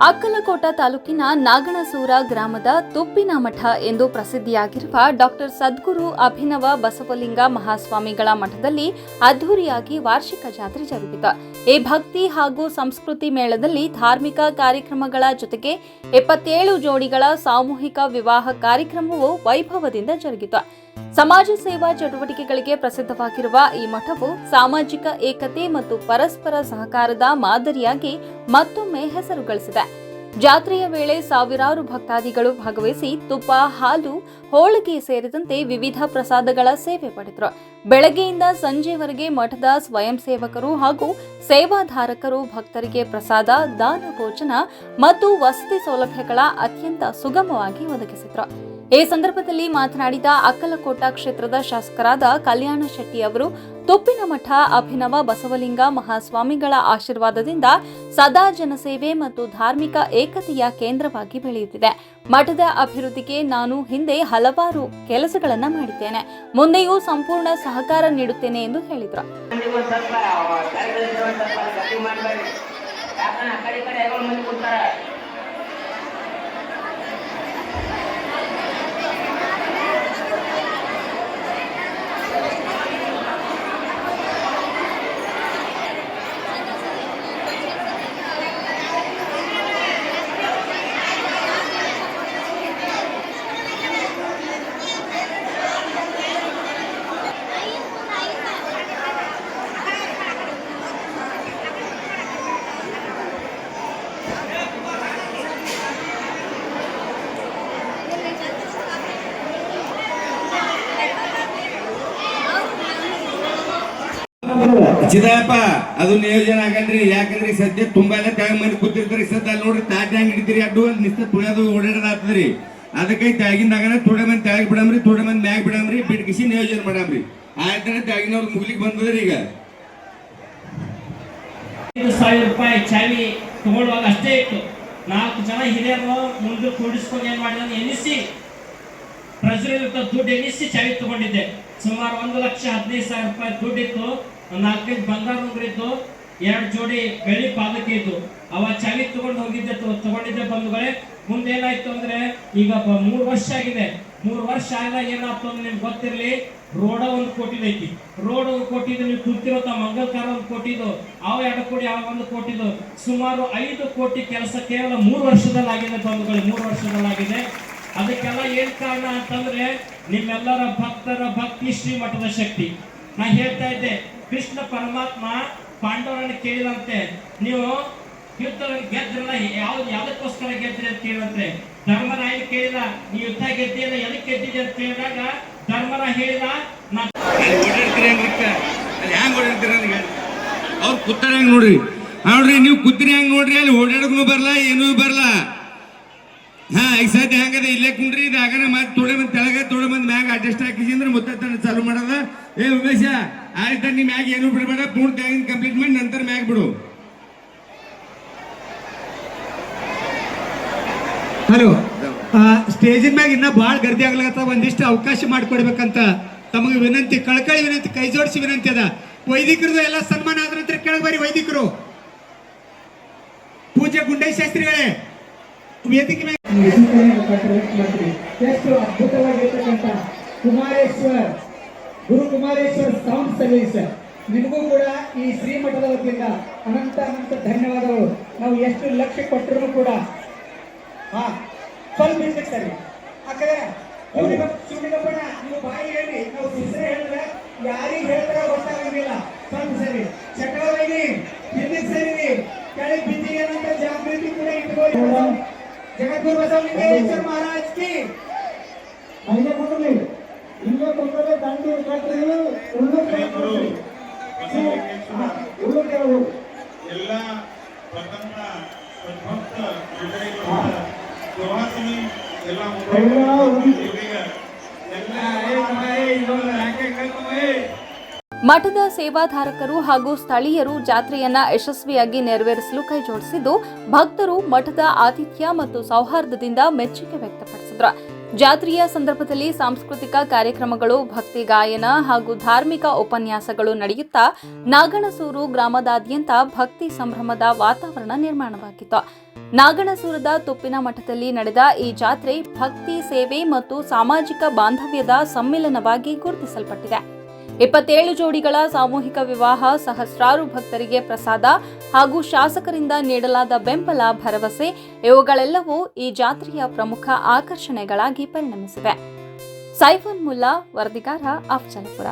ಅಕ್ಕಲಕೋಟ ತಾಲೂಕಿನ ನಾಗಣಸೂರ ಗ್ರಾಮದ ತುಪ್ಪಿನ ಮಠ ಎಂದು ಪ್ರಸಿದ್ಧಿಯಾಗಿರುವ ಡಾಕ್ಟರ್ ಸದ್ಗುರು ಅಭಿನವ ಬಸವಲಿಂಗ ಮಹಾಸ್ವಾಮಿಗಳ ಮಠದಲ್ಲಿ ಅದ್ಧೂರಿಯಾಗಿ ವಾರ್ಷಿಕ ಜಾತ್ರೆ ಜರುಗಿತು ಈ ಭಕ್ತಿ ಹಾಗೂ ಸಂಸ್ಕೃತಿ ಮೇಳದಲ್ಲಿ ಧಾರ್ಮಿಕ ಕಾರ್ಯಕ್ರಮಗಳ ಜೊತೆಗೆ ಎಪ್ಪತ್ತೇಳು ಜೋಡಿಗಳ ಸಾಮೂಹಿಕ ವಿವಾಹ ಕಾರ್ಯಕ್ರಮವು ವೈಭವದಿಂದ ಜರುಗಿತು ಸಮಾಜ ಸೇವಾ ಚಟುವಟಿಕೆಗಳಿಗೆ ಪ್ರಸಿದ್ಧವಾಗಿರುವ ಈ ಮಠವು ಸಾಮಾಜಿಕ ಏಕತೆ ಮತ್ತು ಪರಸ್ಪರ ಸಹಕಾರದ ಮಾದರಿಯಾಗಿ ಮತ್ತೊಮ್ಮೆ ಹೆಸರು ಗಳಿಸಿದೆ ಜಾತ್ರೆಯ ವೇಳೆ ಸಾವಿರಾರು ಭಕ್ತಾದಿಗಳು ಭಾಗವಹಿಸಿ ತುಪ್ಪ, ಹಾಲು, ಹೋಳಿಗೆ ಸೇರಿದಂತೆ ವಿವಿಧ ಪ್ರಸಾದಗಳ ಸೇವೆ ಪಡೆದರು. ಬೆಳಗ್ಗೆಯಿಂದ ಸಂಜೆವರೆಗೆ ಮಠದ ಸ್ವಯಂ ಸೇವಕರು ಹಾಗೂ ಸೇವಾಧಾರಕರು ಭಕ್ತರಿಗೆ ಪ್ರಸಾದ ದಾನ ಭೋಜನ ಮತ್ತು ವಸತಿ ಸೌಲಭ್ಯಗಳ ಅತ್ಯಂತ ಸುಗಮವಾಗಿ ಒದಗಿಸಿದರು. ಈ ಸಂದರ್ಭದಲ್ಲಿ ಮಾತನಾಡಿದ ಅಕ್ಕಲಕೋಟ ಕ್ಷೇತ್ರದ ಶಾಸಕರಾದ ಕಲ್ಯಾಣ ಶೆಟ್ಟಿ ಅವರು, ತುಪ್ಪಿನ ಮಠ, ಅಭಿನವ ಬಸವಲಿಂಗ ಮಹಾಸ್ವಾಮಿಗಳ ಆಶೀರ್ವಾದದಿಂದ ಸದಾ ಜನಸೇವೆ ಮತ್ತು ಧಾರ್ಮಿಕ ಏಕತೆಯ ಕೇಂದ್ರವಾಗಿ ಬೆಳೆಯುತ್ತಿದೆ. ಮಠದ ಅಭಿವೃದ್ಧಿಗೆ ನಾನು ಹಿಂದೆ ಹಲವಾರು ಕೆಲಸಗಳನ್ನು ಮಾಡಿದ್ದೇನೆ. ಮುಂದೆಯೂ ಸಂಪೂರ್ಣ ಸಹಕಾರ ನೀಡುತ್ತೇನೆ ಎಂದು ಹೇಳಿದರು. ಚಿದಪ್ಪ ಅದು ನಿಯೋಜನೆ ಆಗಲ್ರಿ ಯಾಕಂದ್ರೆ ಸದ್ಯ ತುಂಬಾ ಎಲ್ಲ ತೆಳಗ್ ಮಂದಿ ಕೂತಿರ್ತಾರೆ ಸದ್ಯ ಅಲ್ಲಿ ನೋಡ್ರಿ ತಾಟಿ ಹಂಗ್ ಹಿಡಿತೀರಿ ಅಡ್ಡು ಅಂತ ನಿಸ್ತ ತುಳಿಯೋದು ಓಡಾಡೋದಾಗ್ತದ್ರಿ ಅದಕ್ಕೆ ತೆಳಗಿನಾಗನ ತೋಡೆ ಮಂದಿ ತೆಳಗ್ ಬಿಡಮ್ರಿ ಥೋಡೆ ಮಂದಿ ಮ್ಯಾಗ್ ಬಿಡಮ್ರಿ ಬಿಡ್ಕಿಸಿ ನಿಯೋಜನೆ ಮಾಡಮ್ರಿ. ಆಯ್ತಾನೆ ತೆಳಗಿನವ್ರು ಮುಗ್ಲಿಕ್ ಬಂದದ್ರಿ ಈಗ. ಐದು ಸಾವಿರ ರೂಪಾಯಿ ಚಾವಿ ತಗೊಳ್ಳುವಾಗ ಅಷ್ಟೇ ಇತ್ತು. ನಾಲ್ಕು ಜನ ಹಿರಿಯರು ಮುಂದೆ ಕೂಡಿಸ್ಕೊಂಡು ಏನ್ ಮಾಡಿದ ಎನಿಸಿ ಟ್ರೆಜರಿ ದುಡ್ಡು ಎನಿಸಿ ಚಾವಿ ತಗೊಂಡಿದ್ದೆ. ಸುಮಾರು ಒಂದು ಲಕ್ಷ ಹದಿನೈದು ಸಾವಿರ ರೂಪಾಯಿ ದುಡ್ಡಿತ್ತು. ಒಂದು ನಾಲ್ಕೈದು ಬಂಗಾರ ಉಂಗ್ರ ಇತ್ತು ಎರಡು ಜೋಡಿ ಬೆಳ್ಳಿ ಪಾದಕ್ಕೆ ಇತ್ತು ಅವ ಚಾವಿ ತಗೊಂಡು ಹೋಗಿದ್ದೆ ತಗೊಂಡಿದ್ದೆ ಬಂಧುಗಳೇ. ಮುಂದೆ ಏನಾಯ್ತು ಅಂದ್ರೆ, ಈಗ ಮೂರು ವರ್ಷ ಆಗಿದೆ. ಮೂರು ವರ್ಷ ಆದಾಗ ಏನಾಯ್ತು ಅಂದ್ರೆ ನಿಮ್ಗೆ ಗೊತ್ತಿರ್ಲಿ? ರೋಡ ಒಂದು ಕೋಟಿದ್ ಐತಿ. ರೋಡ್ ಒಂದು ಕೋಟಿದು, ನೀವು ಕೂತಿರೋ ಮಂಗಲ್ ಕಾರ ಒಂದು ಕೋಟಿದು ಅವ ಎರಡು ಕೋಟಿ ಅವ ಒಂದು ಕೋಟಿದು. ಸುಮಾರು ಐದು ಕೋಟಿ ಕೆಲಸ ಕೇವಲ ಮೂರು ವರ್ಷದಲ್ಲಿ ಆಗಿದೆ ಬಂಧುಗಳು, ಮೂರು ವರ್ಷದಲ್ಲಿ ಆಗಿದೆ. ಅದಕ್ಕೆಲ್ಲ ಏನ್ ಕಾರಣ ಅಂತಂದ್ರೆ, ನಿಮ್ಮೆಲ್ಲರ ಭಕ್ತರ ಭಕ್ತಿ ಶ್ರೀಮಠದ ಶಕ್ತಿ. ನಾ ಹೇಳ್ತಾ ಇದ್ದೆ ಕೃಷ್ಣ ಪರಮಾತ್ಮ ಪಾಂಡವರನ್ನು ಕೇಳಿದಂತೆ ನೀವು ಯುದ್ಧ ಗೆದ್ರಲ್ಲ, ಯಾವ್ದು ಯಾವ್ದಕ್ಕೋಸ್ಕರ ಗೆದ್ರಿ ಅಂತ ಕೇಳಿದಂತೆ ಧರ್ಮರಾಯ ಕೇಳಿದ, ನೀ ಯುದ್ಧ ಗೆದ್ದಿಲ್ಲ ಎದಕ್ಕೆ ಗೆದ್ದಿದೆ ಅಂತ ಕೇಳಿದಾಗ ಧರ್ಮರ ಹೇಳಿದ ಓಡಾಡ್ತೀರಿ ಹ್ಯಾಂಗ್ ಅಂತ ಹೇಳಿ ಅವ್ರು ಕೂತಾರ ಹಂಗ್ ನೋಡ್ರಿ? ನೋಡ್ರಿ, ನೀವು ಕೂತ್ರಿ ಹೆಂಗ್ ನೋಡ್ರಿ? ಅಲ್ಲಿ ಓಡಾಡಕ್ನು ಬರಲ್ಲ ಏನು ಬರಲ್ಲ ಹಾ, ಈಗ ಸದ್ಯ ಹೆಂಗದ ಇಲ್ಲೇ ಕುಂಡ್ರಿ, ಇದು ಆಗ ಮತ್ತೆ ತೋಡೆ ಮಂದಿ ತೆಳಗ, ತೋಡೆ ಮಂದಿ ಮ್ಯಾಗ ಅಡ್ಜಸ್ಟ್ ಹಾಕಿಸಿ ಅಂದ್ರೆ ಮುತ್ತ ಚಾಲು ಮಾಡೋದ. ಏ ಉಮೇಶ ಆಯ್ತ ನೀ ಮ್ಯಾಗ ಏನು ಬಿಡಬೇಡ ಪೂರ್ತಿ ತ್ಯಾಗಿನ ಕಂಪ್ಲೀಟ್ ಮಾಡಿ ನಂತರ ಮ್ಯಾಗ ಬಿಡು. ಹಲೋ ಸ್ಟೇಜಿನ ಮ್ಯಾಗ ಇನ್ನ ಭಾಳ ಗರ್ದಿ ಆಗ್ಲತ್ತ ಒಂದಿಷ್ಟು ಅವಕಾಶ ಮಾಡಿಕೊಡ್ಬೇಕಂತ ತಮಗೆ ವಿನಂತಿ ಕಳ್ಕಳಿ ವಿನಂತಿ ಕೈ ಜೋಡಿಸಿ ವಿನಂತಿ ಅದ. ವೈದಿಕರದು ಎಲ್ಲ ಸನ್ಮಾನ ಆದ್ರ ನಂತರ ಕೆಳಗೆ ಬರೀ ವೈದಿಕರು. ಪೂಜೆ ಗುಂಡೈ ಶಾಸ್ತ್ರಿಗಳೇ ವೇದಿಕೆ ಮೇಲೆ ಎಷ್ಟು ಅದ್ಭುತವಾಗಿರ್ತಕ್ಕಂಥ ಕುಮಾರೇಶ್ವರ್. ಗುರು ಕುಮಾರೇಶ್ವರ ಸೌಂಡ್ ಸರ್ವಿಸ್ ನಿಮಗೂ ಕೂಡ ಈ ಶ್ರೀಮಠದ ವತಿಯಿಂದ ಅನಂತ ಅನಂತ ಧನ್ಯವಾದಗಳು. ನಾವು ಎಷ್ಟು ಲಕ್ಷ ಕೊಟ್ಟರು ಕೂಡ ಹಾ ಸ್ವಲ್ಪ ಹಿಂದಕ್ಕೆ ಸರಿ ಯಾಕಂದ್ರೆ ಶಿವಲಿಂಗಪ್ಪಣ ನೀವು ಬಾಯಿ ಹೇಳಿ. ನಾವು ಹೆಸರು ಹೇಳಿದ್ರೆ ಯಾರಿಗೆ ಹೇಳ್ತಾರ ಗೊತ್ತಾಗಂಗಿಲ್ಲ ಸ್ವಲ್ಪ ಸರಿ. ಚಕ್ರವಾಗಿ ಹಿಂದಕ್ಕೆ ಸರಿ ಕೆಳಗೆ ಬಿದ್ದಿಗೆ ಏನಂತ ಜಾಗೃತಿ ಕೂಡ ಇಟ್ಕೊಳ್ಳಿ. ಜಗದ್ಗುರು ಬಸವಲಿಂಗೇಶ್ವರ ಮಹಾರಾಜ್ ಕಿ. ಅಲ್ಲೇ ಕೊಡಲಿ ಇಲ್ಲೇ ಕೊಟ್ಟರೆ ದಂಡಿ ಕಟ್ಟರಿ ಉಳ್ಳು ಉಳ್ಳು ಕೇಳು ಎಲ್ಲ ಮಠದ ಸೇವಾಧಾರಕರು ಹಾಗೂ ಸ್ಥಳೀಯರು ಜಾತ್ರೆಯನ್ನ ಯಶಸ್ವಿಯಾಗಿ ನೆರವೇರಿಸಲು ಕೈಜೋಡಿಸಿದ್ದು, ಭಕ್ತರು ಮಠದ ಆತಿಥ್ಯ ಮತ್ತು ಸೌಹಾರ್ದದಿಂದ ಮೆಚ್ಚುಗೆ ವ್ಯಕ್ತಪಡಿಸಿದ್ರು. ಜಾತ್ರೆಯ ಸಂದರ್ಭದಲ್ಲಿ ಸಾಂಸ್ಕೃತಿಕ ಕಾರ್ಯಕ್ರಮಗಳು, ಭಕ್ತಿ ಗಾಯನ ಹಾಗೂ ಧಾರ್ಮಿಕ ಉಪನ್ಯಾಸಗಳು ನಡೆಯುತ್ತಾ, ನಾಗಣಸೂರು ಗ್ರಾಮದಾದ್ಯಂತ ಭಕ್ತಿ ಸಂಭ್ರಮದ ವಾತಾವರಣ ನಿರ್ಮಾಣವಾಗಿತ್ತು. ನಾಗಣಸೂರದ ತುಪ್ಪಿನ ಮಠದಲ್ಲಿ ನಡೆದ ಈ ಜಾತ್ರೆ ಭಕ್ತಿ, ಸೇವೆ ಮತ್ತು ಸಾಮಾಜಿಕ ಬಾಂಧವ್ಯದ ಸಮ್ಮಿಲನವಾಗಿ ಗುರುತಿಸಲ್ಪಟ್ಟಿದೆ. ಇಪ್ಪತ್ತೇಳು ಜೋಡಿಗಳ ಸಾಮೂಹಿಕ ವಿವಾಹ ಸಹಸ್ರಾರು ಭಕ್ತರಿಗೆ ಪ್ರಸಾದ ಹಾಗೂ ಶಾಸಕರಿಂದ ನೀಡಲಾದ ಬೆಂಬಲ ಭರವಸೆ, ಇವುಗಳೆಲ್ಲವೂ ಈ ಜಾತ್ರೆಯ ಪ್ರಮುಖ ಆಕರ್ಷಣೆಗಳಾಗಿ ಪರಿಣಮಿಸಿವೆ. ಸೈಫನ್ ಮುಲ್ಲಾ, ವರದಿಗಾರ ಅಫ್ಜಲಪುರ